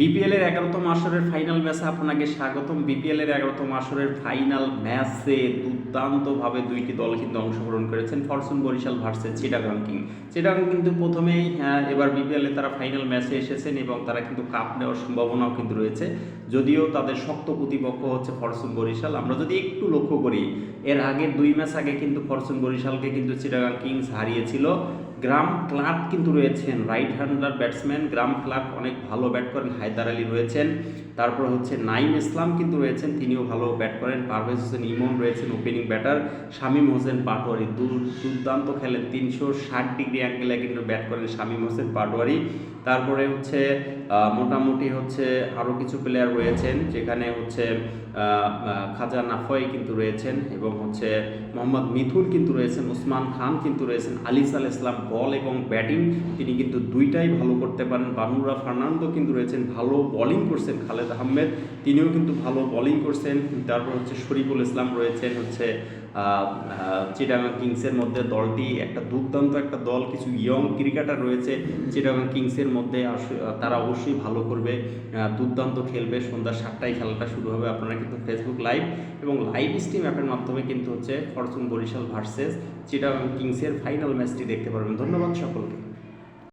BPL এর এগারোতম আসরের ফাইনাল ম্যাচে আপনাকে স্বাগতম। বিপিএল এর এগারোতম আসরের ফাইনাল ম্যাচে দুর্দান্তভাবে দুইটি দল কিন্তু অংশগ্রহণ করেছেন। Fortune Barishal versus Chittagong king Chittagong কিন্তু প্রথমেই এবার বিপিএল তারা ফাইনাল ম্যাচে এসেছেন এবং তারা কিন্তু কাপ নেওয়ার সম্ভাবনাও কিন্তু রয়েছে। যদিও তাদের শক্ত প্রতিপক্ষ হচ্ছে ফরচুন বরিশাল। আমরা যদি একটু লক্ষ্য করি, এর আগের দুই ম্যাচ আগে কিন্তু ফরচুন বরিশালকে কিন্তু চিটাগাং কিংস হারিয়েছিল। গ্রাম ক্লার্ক কিন্তু রয়েছেন right hander batsman Graham Clark অনেক ভালো ব্যাট করেন, হায়দার আলী রয়েছেন। তারপর হচ্ছে নাইম ইসলাম কিন্তু রয়েছেন, তিনিও ভালো ব্যাট করেন। পারভেজ হোসেন ইমন রয়েছেন ওপেনিং ব্যাটার শামীম হোসেন পাটোয়ারি দূর, দুর্দান্ত খেলেন, তিনশো ষাট ডিগ্রি অ্যাঙ্গেলে কিন্তু ব্যাট করেন শামীম হোসেন পাটোয়ারি। তারপরে হচ্ছে মোটামুটি হচ্ছে আরও কিছু প্লেয়ার রয়েছেন, যেখানে হচ্ছে খাজা নাফয় কিন্তু রয়েছেন এবং হচ্ছে মোহাম্মদ মিথুন কিন্তু রয়েছেন, ওসমান খান কিন্তু রয়েছেন, আলিস আল ইসলাম বল এবং ব্যাটিং, তিনি কিন্তু দুইটাই ভালো করতে পারেন। বানুরা ফার্নান্দো কিন্তু রয়েছেন ভালো বোলিং করছেন, খালেদ আহমেদ, তিনিও কিন্তু ভালো বোলিং করছেন। তারপর হচ্ছে শরীফুল ইসলাম রয়েছেন হচ্ছে চিটাগাং কিংসের মধ্যে দলটি, একটা দুর্দান্ত একটা দল, কিছু ইয়ং ক্রিকেটার রয়েছে চিটাগাং কিংসের মধ্যে তারা অবশ্যই ভালো করবে। দুর্দান্ত খেলবে, সন্ধ্যা সাতটায় খেলাটা শুরু হবে আপনারা কিন্তু ফেসবুক লাইভ এবং লাইভ স্ট্রিম অ্যাপের মাধ্যমে কিন্তু হচ্ছে ফরচুন বরিশাল ভার্সেস চিটাগাং কিংসের ফাইনাল ম্যাচটি দেখতে পারবেন। ধন্যবাদ সকলকে।